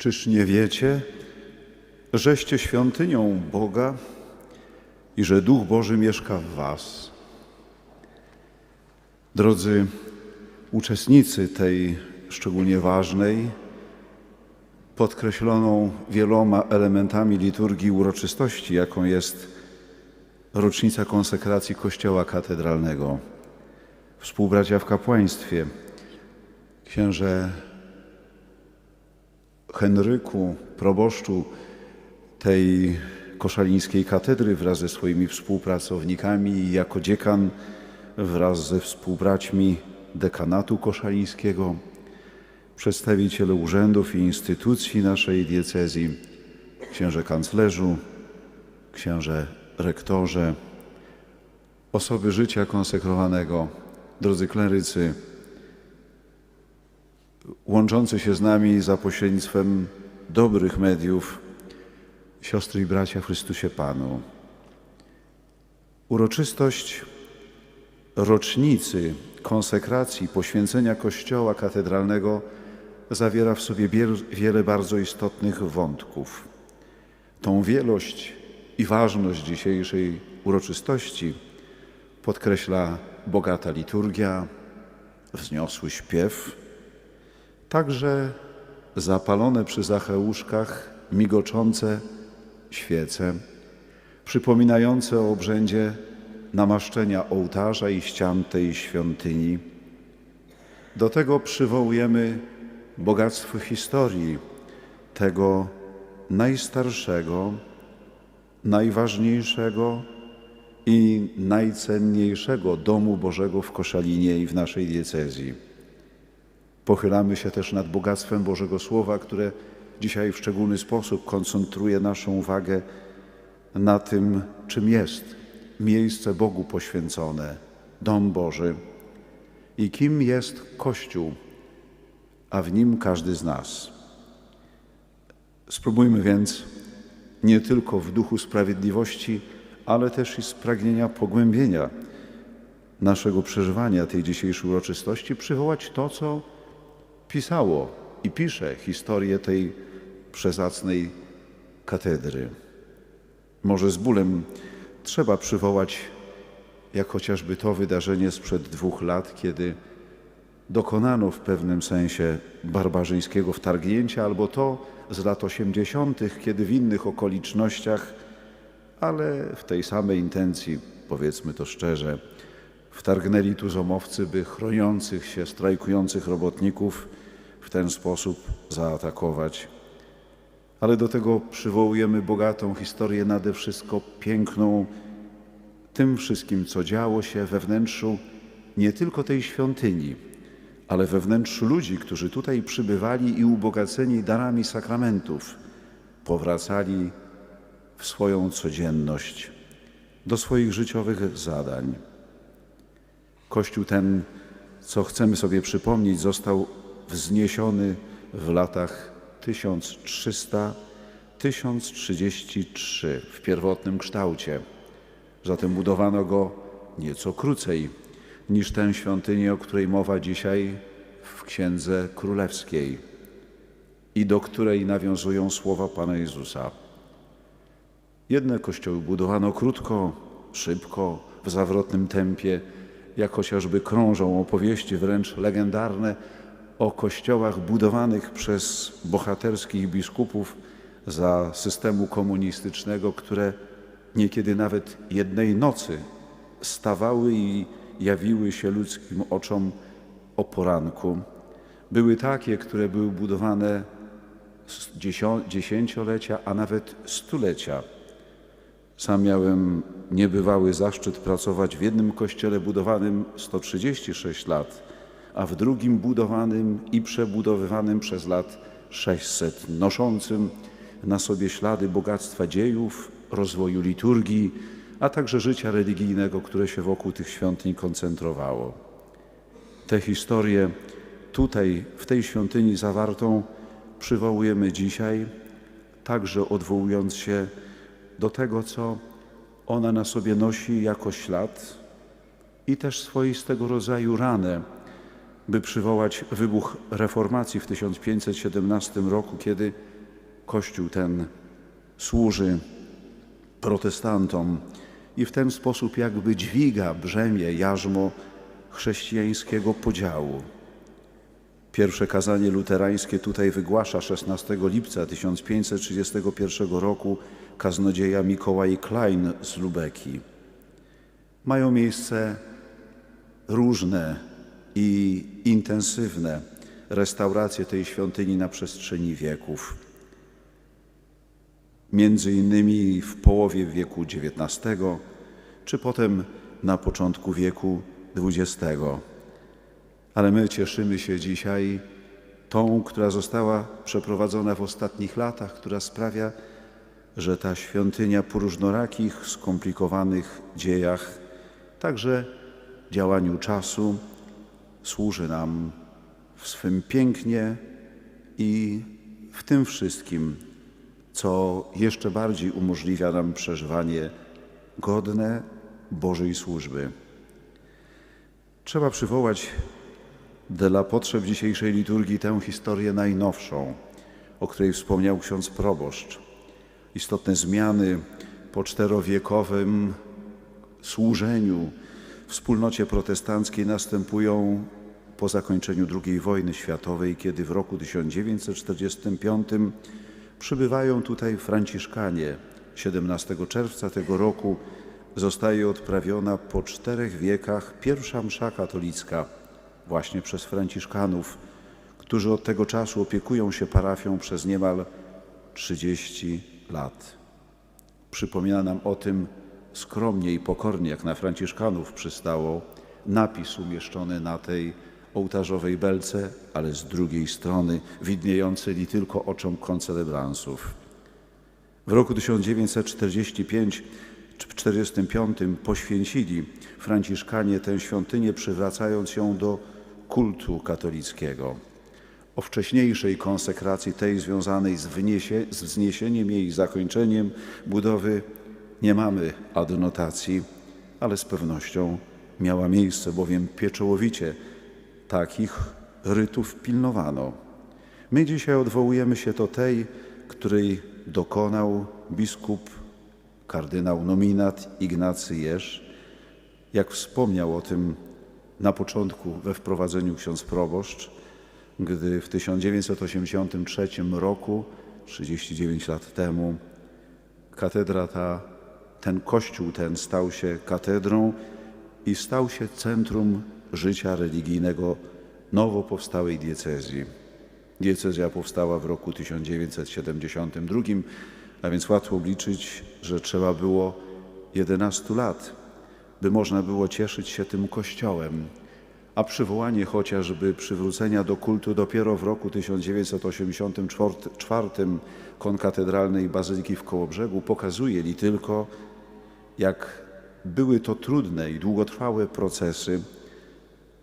Czyż nie wiecie, żeście świątynią Boga i że Duch Boży mieszka w was? Drodzy uczestnicy tej szczególnie ważnej, podkreśloną wieloma elementami liturgii uroczystości, jaką jest rocznica konsekracji Kościoła Katedralnego, współbracia w kapłaństwie, księże Henryku, proboszczu tej koszalińskiej katedry wraz ze swoimi współpracownikami i jako dziekan wraz ze współbraćmi dekanatu koszalińskiego, przedstawiciele urzędów i instytucji naszej diecezji, księże kanclerzu, księże rektorze, osoby życia konsekrowanego, drodzy klerycy, łączący się z nami za pośrednictwem dobrych mediów, siostry i bracia w Chrystusie Panu. Uroczystość rocznicy konsekracji, poświęcenia Kościoła Katedralnego zawiera w sobie wiele bardzo istotnych wątków. Tą wielość i ważność dzisiejszej uroczystości podkreśla bogata liturgia, wzniosły śpiew, także zapalone przy zacheuszkach migoczące świece, przypominające o obrzędzie namaszczenia ołtarza i ścian tej świątyni. Do tego przywołujemy bogactwo historii tego najstarszego, najważniejszego i najcenniejszego domu Bożego w Koszalinie i w naszej diecezji. Pochylamy się też nad bogactwem Bożego Słowa, które dzisiaj w szczególny sposób koncentruje naszą uwagę na tym, czym jest miejsce Bogu poświęcone, dom Boży i kim jest Kościół, a w nim każdy z nas. Spróbujmy więc nie tylko w duchu sprawiedliwości, ale też i z pragnienia pogłębienia naszego przeżywania tej dzisiejszej uroczystości przywołać to, co pisało i pisze historię tej przezacnej katedry. Może z bólem trzeba przywołać, jak chociażby to wydarzenie sprzed dwóch lat, kiedy dokonano w pewnym sensie barbarzyńskiego wtargnięcia, albo to z lat 80., kiedy w innych okolicznościach, ale w tej samej intencji, powiedzmy to szczerze, wtargnęli tu zomowcy, by chroniących się, strajkujących robotników w ten sposób zaatakować. Ale do tego przywołujemy bogatą historię, nade wszystko piękną, tym wszystkim, co działo się we wnętrzu nie tylko tej świątyni, ale we wnętrzu ludzi, którzy tutaj przybywali i ubogaceni darami sakramentów, powracali w swoją codzienność, do swoich życiowych zadań. Kościół ten, co chcemy sobie przypomnieć, został wzniesiony w latach 1300-1033 w pierwotnym kształcie. Zatem budowano go nieco krócej niż tę świątynię, o której mowa dzisiaj w Księdze Królewskiej i do której nawiązują słowa Pana Jezusa. Jedne kościoły budowano krótko, szybko, w zawrotnym tempie, jak chociażby krążą opowieści wręcz legendarne o kościołach budowanych przez bohaterskich biskupów za systemu komunistycznego, które niekiedy nawet jednej nocy stawały i jawiły się ludzkim oczom o poranku. Były takie, które były budowane dziesięciolecia, a nawet stulecia. Sam miałem niebywały zaszczyt pracować w jednym kościele budowanym 136 lat, a w drugim budowanym i przebudowywanym przez lat 600, noszącym na sobie ślady bogactwa dziejów, rozwoju liturgii, a także życia religijnego, które się wokół tych świątyń koncentrowało. Tę historię tutaj, w tej świątyni zawartą, przywołujemy dzisiaj, także odwołując się do tego, co ona na sobie nosi jako ślad i też swoistego rodzaju ranę, by przywołać wybuch reformacji w 1517 roku, kiedy Kościół ten służy protestantom i w ten sposób jakby dźwiga brzemię, jarzmo chrześcijańskiego podziału. Pierwsze kazanie luterańskie tutaj wygłasza 16 lipca 1531 roku kaznodzieja Mikołaj Klein z Lubeki. Mają miejsce różne i intensywne restauracje tej świątyni na przestrzeni wieków. Między innymi w połowie wieku XIX, czy potem na początku wieku XX. Ale my cieszymy się dzisiaj tą, która została przeprowadzona w ostatnich latach, która sprawia, że ta świątynia po różnorakich, skomplikowanych dziejach, także działaniu czasu, służy nam w swym pięknie i w tym wszystkim, co jeszcze bardziej umożliwia nam przeżywanie godne Bożej służby. Trzeba przywołać dla potrzeb dzisiejszej liturgii tę historię najnowszą, o której wspomniał ksiądz proboszcz. Istotne zmiany po czterowiekowym służeniu wspólnocie protestanckiej następują po zakończeniu II wojny światowej, kiedy w roku 1945 przybywają tutaj Franciszkanie. 17 czerwca tego roku zostaje odprawiona po czterech wiekach pierwsza msza katolicka właśnie przez Franciszkanów, którzy od tego czasu opiekują się parafią przez niemal 30 lat. Przypomina nam o tym skromnie i pokornie, jak na Franciszkanów przystało, napis umieszczony na tej ołtarzowej belce, ale z drugiej strony widniejący li tylko oczom koncelebransów. W roku 1945 czy w 1945 poświęcili Franciszkanie tę świątynię, przywracając ją do kultu katolickiego. O wcześniejszej konsekracji tej związanej z, z wzniesieniem jej zakończeniem budowy nie mamy adnotacji, ale z pewnością miała miejsce, bowiem pieczołowicie takich rytów pilnowano. My dzisiaj odwołujemy się do tej, której dokonał biskup kardynał nominat Ignacy Jerz. Jak wspomniał o tym na początku we wprowadzeniu ksiądz proboszcz, gdy w 1983 roku, 39 lat temu, katedra ta, ten kościół ten stał się katedrą i stał się centrum życia religijnego nowo powstałej diecezji. Diecezja powstała w roku 1972, a więc łatwo obliczyć, że trzeba było 11 lat, by można było cieszyć się tym kościołem, a przywołanie chociażby przywrócenia do kultu dopiero w roku 1984 konkatedralnej bazyliki w Kołobrzegu pokazuje li tylko, jak były to trudne i długotrwałe procesy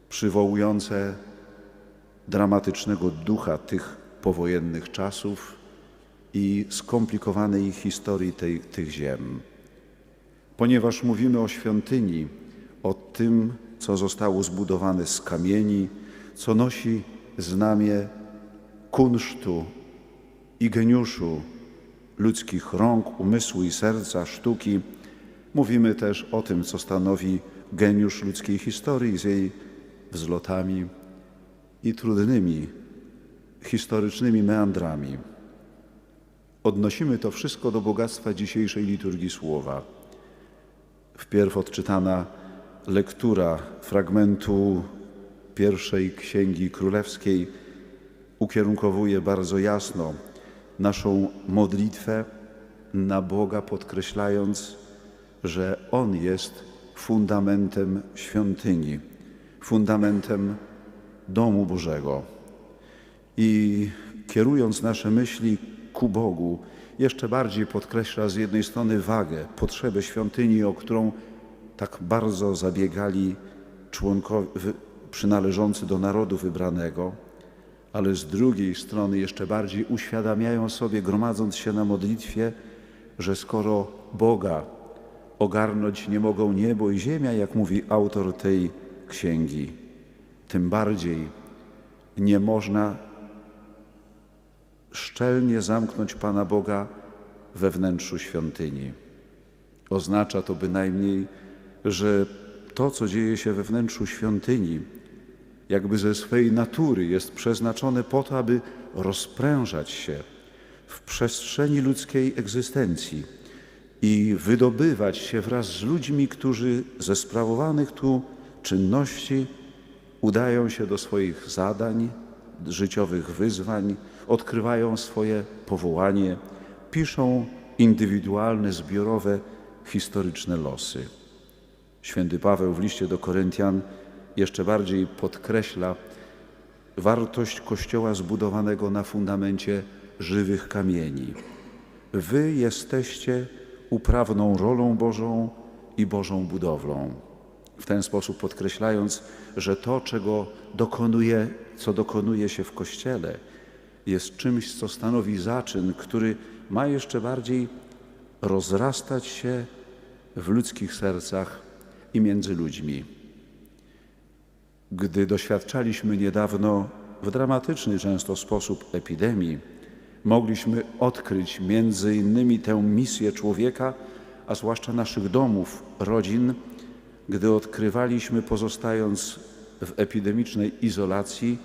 przywołujące dramatycznego ducha tych powojennych czasów i skomplikowanej historii tej, tych ziem. Ponieważ mówimy o świątyni, o tym, co zostało zbudowane z kamieni, co nosi znamię kunsztu i geniuszu ludzkich rąk, umysłu i serca, sztuki, mówimy też o tym, co stanowi geniusz ludzkiej historii z jej wzlotami i trudnymi historycznymi meandrami. Odnosimy to wszystko do bogactwa dzisiejszej liturgii słowa. Wpierw odczytana lektura fragmentu pierwszej księgi królewskiej ukierunkowuje bardzo jasno naszą modlitwę na Boga, podkreślając, że On jest fundamentem świątyni, fundamentem domu Bożego. I kierując nasze myśli ku Bogu, jeszcze bardziej podkreśla z jednej strony wagę, potrzebę świątyni, o którą tak bardzo zabiegali członkowie przynależący do narodu wybranego, ale z drugiej strony jeszcze bardziej uświadamiają sobie, gromadząc się na modlitwie, że skoro Boga ogarnąć nie mogą niebo i ziemia, jak mówi autor tej księgi, tym bardziej nie można szczelnie zamknąć Pana Boga we wnętrzu świątyni. Oznacza to bynajmniej, że to, co dzieje się we wnętrzu świątyni, jakby ze swej natury jest przeznaczone po to, aby rozprężać się w przestrzeni ludzkiej egzystencji i wydobywać się wraz z ludźmi, którzy ze sprawowanych tu czynności udają się do swoich zadań, życiowych wyzwań, odkrywają swoje powołanie, piszą indywidualne, zbiorowe, historyczne losy. Święty Paweł w liście do Koryntian jeszcze bardziej podkreśla wartość Kościoła zbudowanego na fundamencie żywych kamieni. Wy jesteście uprawną rolą Bożą i Bożą budowlą. W ten sposób podkreślając, że to, czego dokonuje, co dokonuje się w Kościele, jest czymś, co stanowi zaczyn, który ma jeszcze bardziej rozrastać się w ludzkich sercach i między ludźmi. Gdy doświadczaliśmy niedawno w dramatyczny często sposób epidemii, mogliśmy odkryć między innymi tę misję człowieka, a zwłaszcza naszych domów, rodzin, gdy odkrywaliśmy, pozostając w epidemicznej izolacji,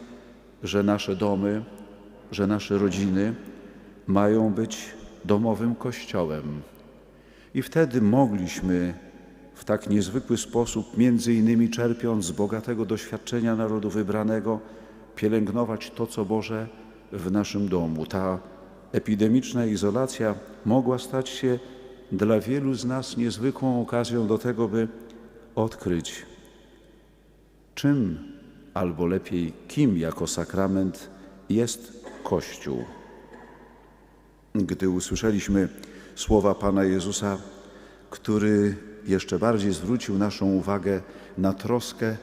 że nasze domy, że nasze rodziny mają być domowym kościołem. I wtedy mogliśmy w tak niezwykły sposób, między innymi czerpiąc z bogatego doświadczenia narodu wybranego, pielęgnować to, co Boże w naszym domu. Ta epidemiczna izolacja mogła stać się dla wielu z nas niezwykłą okazją do tego, by odkryć, czym albo lepiej kim jako sakrament jest Kościół. Gdy usłyszeliśmy słowa Pana Jezusa, który jeszcze bardziej zwrócił naszą uwagę na troskę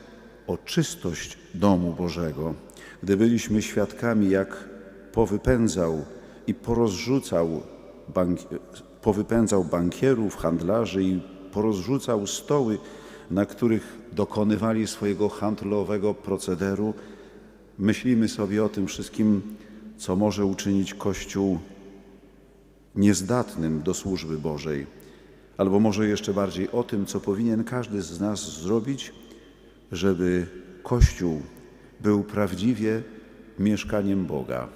o czystość domu Bożego, gdy byliśmy świadkami, jak powypędzał i porozrzucał, bank, powypędzał bankierów, handlarzy i porozrzucał stoły, na których dokonywali swojego handlowego procederu, myślimy sobie o tym wszystkim, co może uczynić Kościół niezdatnym do służby Bożej, albo może jeszcze bardziej o tym, co powinien każdy z nas zrobić, żeby Kościół był prawdziwie mieszkaniem Boga.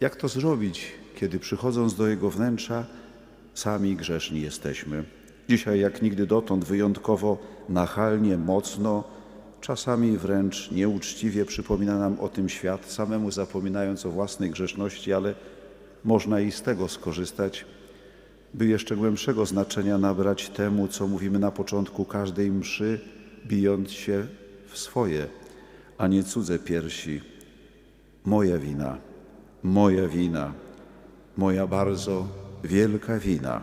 Jak to zrobić, kiedy przychodząc do Jego wnętrza, sami grzeszni jesteśmy? Dzisiaj, jak nigdy dotąd, wyjątkowo nachalnie, mocno, czasami wręcz nieuczciwie przypomina nam o tym świat, samemu zapominając o własnej grzeszności, ale można i z tego skorzystać, by jeszcze głębszego znaczenia nabrać temu, co mówimy na początku każdej mszy, bijąc się w swoje, a nie cudze piersi. Moja wina, moja wina, moja bardzo wielka wina.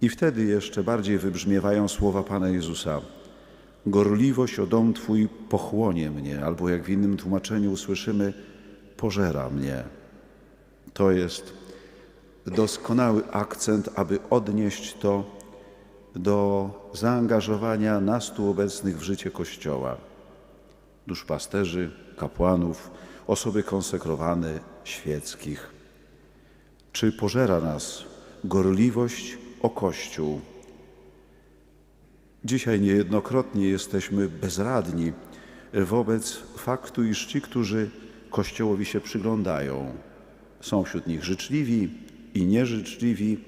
I wtedy jeszcze bardziej wybrzmiewają słowa Pana Jezusa. Gorliwość o dom Twój pochłonie mnie, albo jak w innym tłumaczeniu usłyszymy, pożera mnie. To jest doskonały akcent, aby odnieść to do zaangażowania nas tu obecnych w życie Kościoła. Duszpasterzy, kapłanów, osoby konsekrowane, świeckich. Czy pożera nas gorliwość o Kościół? Dzisiaj niejednokrotnie jesteśmy bezradni wobec faktu, iż ci, którzy Kościołowi się przyglądają, są wśród nich życzliwi i nieżyczliwi,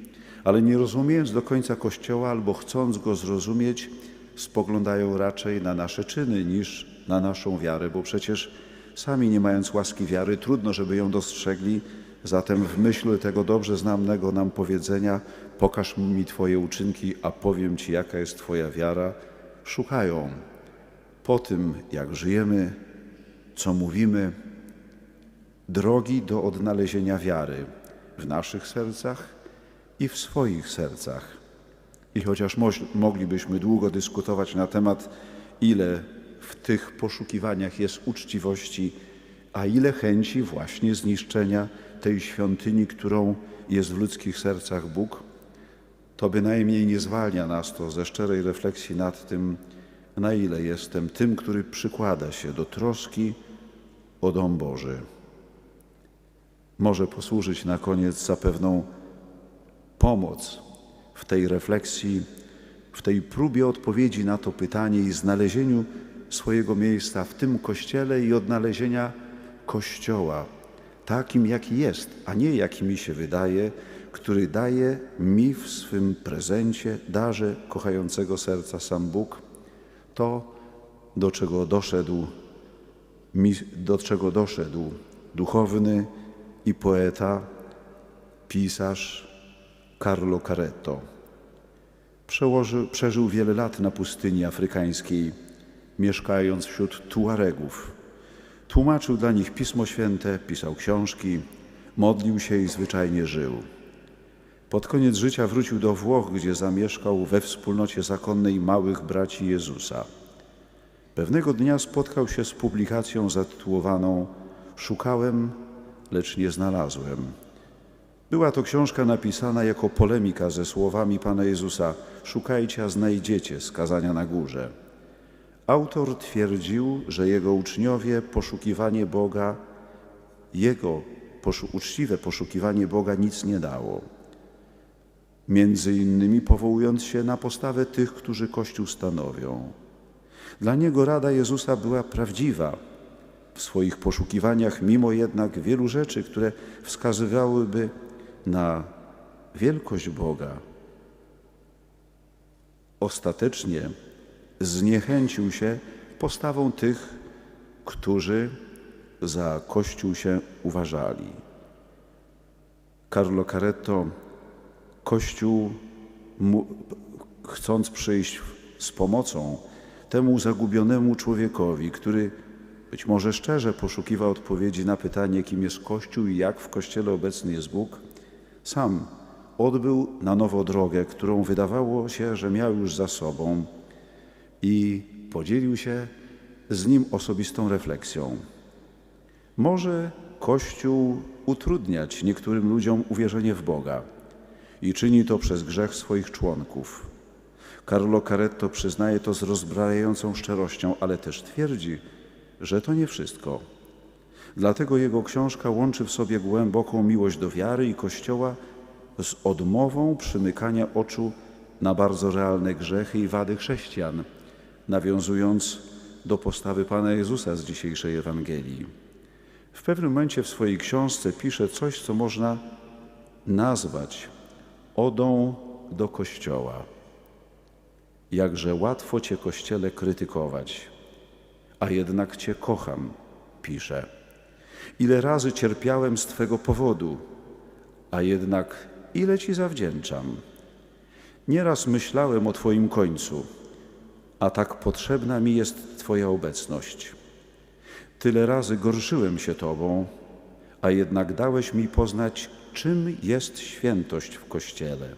ale nie rozumiejąc do końca Kościoła albo chcąc go zrozumieć, spoglądają raczej na nasze czyny niż na naszą wiarę, bo przecież sami nie mając łaski wiary, trudno, żeby ją dostrzegli. Zatem w myśl tego dobrze znanego nam powiedzenia, pokaż mi Twoje uczynki, a powiem Ci, jaka jest Twoja wiara, szukają po tym, jak żyjemy, co mówimy, drogi do odnalezienia wiary w naszych sercach i w swoich sercach. I chociaż moglibyśmy długo dyskutować na temat, ile w tych poszukiwaniach jest uczciwości, a ile chęci właśnie zniszczenia tej świątyni, którą jest w ludzkich sercach Bóg, to bynajmniej nie zwalnia nas to ze szczerej refleksji nad tym, na ile jestem tym, który przykłada się do troski o dom Boży. Może posłużyć na koniec za pewną pomoc w tej refleksji, w tej próbie odpowiedzi na to pytanie i znalezieniu swojego miejsca w tym kościele i odnalezienia kościoła takim, jaki jest, a nie jaki mi się wydaje, który daje mi w swym prezencie, darze kochającego serca sam Bóg, to, do czego doszedł, do czego doszedł duchowny i poeta, pisarz Carlo Caretto. Przeżył wiele lat na pustyni afrykańskiej, mieszkając wśród Tuaregów. Tłumaczył dla nich Pismo Święte, pisał książki, modlił się i zwyczajnie żył. Pod koniec życia wrócił do Włoch, gdzie zamieszkał we wspólnocie zakonnej małych braci Jezusa. Pewnego dnia spotkał się z publikacją zatytułowaną Szukałem, lecz nie znalazłem. Była to książka napisana jako polemika ze słowami Pana Jezusa Szukajcie, a znajdziecie skazania na górze. Autor twierdził, że jego uczniowie poszukiwanie Boga, jego poszu uczciwe poszukiwanie Boga nic nie dało. Między innymi powołując się na postawę tych, którzy Kościół stanowią. Dla niego rada Jezusa była prawdziwa w swoich poszukiwaniach, mimo jednak wielu rzeczy, które wskazywałyby na wielkość Boga. Ostatecznie zniechęcił się postawą tych, którzy za Kościół się uważali. Carlo Caretto, Kościół, chcąc przyjść z pomocą temu zagubionemu człowiekowi, który być może szczerze poszukiwał odpowiedzi na pytanie, kim jest Kościół i jak w Kościele obecny jest Bóg, sam odbył na nowo drogę, którą wydawało się, że miał już za sobą i podzielił się z nim osobistą refleksją. Może Kościół utrudniać niektórym ludziom uwierzenie w Boga i czyni to przez grzech swoich członków. Carlo Caretto przyznaje to z rozbrajającą szczerością, ale też twierdzi, że to nie wszystko. Dlatego jego książka łączy w sobie głęboką miłość do wiary i Kościoła z odmową przymykania oczu na bardzo realne grzechy i wady chrześcijan, nawiązując do postawy Pana Jezusa z dzisiejszej Ewangelii. W pewnym momencie w swojej książce pisze coś, co można nazwać odą do Kościoła. Jakże łatwo Cię, Kościele, krytykować, a jednak Cię kocham, pisze. Ile razy cierpiałem z Twego powodu, a jednak ile Ci zawdzięczam. Nieraz myślałem o Twoim końcu, a tak potrzebna mi jest Twoja obecność. Tyle razy gorszyłem się Tobą, a jednak dałeś mi poznać, czym jest świętość w Kościele.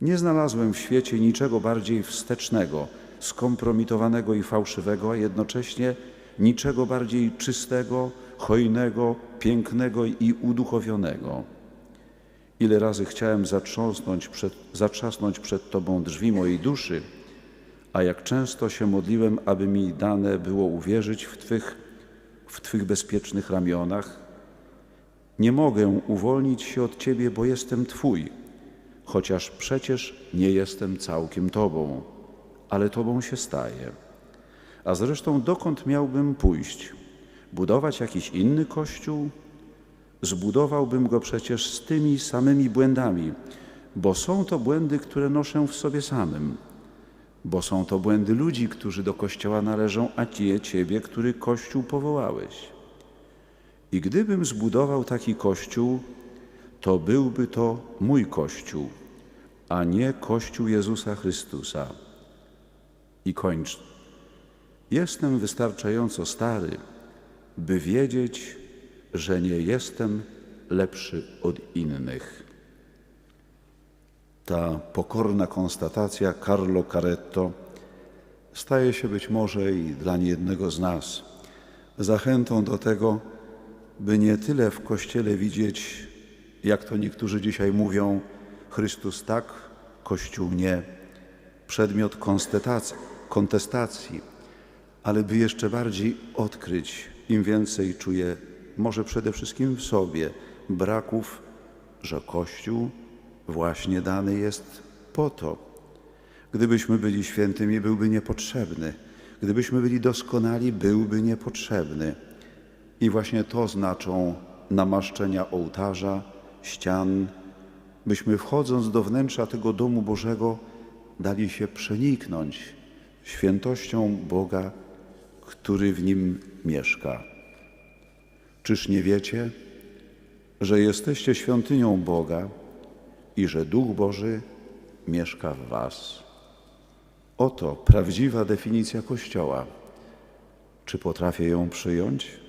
Nie znalazłem w świecie niczego bardziej wstecznego, skompromitowanego i fałszywego, a jednocześnie niczego bardziej czystego, hojnego, pięknego i uduchowionego. Ile razy chciałem zatrząsnąć przed, zatrzasnąć przed Tobą drzwi mojej duszy, a jak często się modliłem, aby mi dane było uwierzyć w Twych, w Twych bezpiecznych ramionach. Nie mogę uwolnić się od Ciebie, bo jestem Twój, chociaż przecież nie jestem całkiem Tobą, ale Tobą się staję. A zresztą dokąd miałbym pójść? Budować jakiś inny kościół? Zbudowałbym go przecież z tymi samymi błędami, bo są to błędy, które noszę w sobie samym, bo są to błędy ludzi, którzy do Kościoła należą, a nie Ciebie, który Kościół powołałeś. I gdybym zbudował taki Kościół, to byłby to mój Kościół, a nie Kościół Jezusa Chrystusa. I kończ. Jestem wystarczająco stary, by wiedzieć, że nie jestem lepszy od innych. Ta pokorna konstatacja Carlo Caretto staje się być może i dla niejednego z nas zachętą do tego, by nie tyle w Kościele widzieć, jak to niektórzy dzisiaj mówią, Chrystus tak, Kościół nie, przedmiot konstatacji, kontestacji, ale by jeszcze bardziej odkryć, im więcej czuję, może przede wszystkim w sobie, braków, że Kościół właśnie dany jest po to. Gdybyśmy byli świętymi, byłby niepotrzebny. Gdybyśmy byli doskonali, byłby niepotrzebny. I właśnie to znaczą namaszczenia ołtarza, ścian, byśmy wchodząc do wnętrza tego domu Bożego dali się przeniknąć świętością Boga, który w nim mieszka. Czyż nie wiecie, że jesteście świątynią Boga i że Duch Boży mieszka w Was? Oto prawdziwa definicja Kościoła. Czy potrafię ją przyjąć?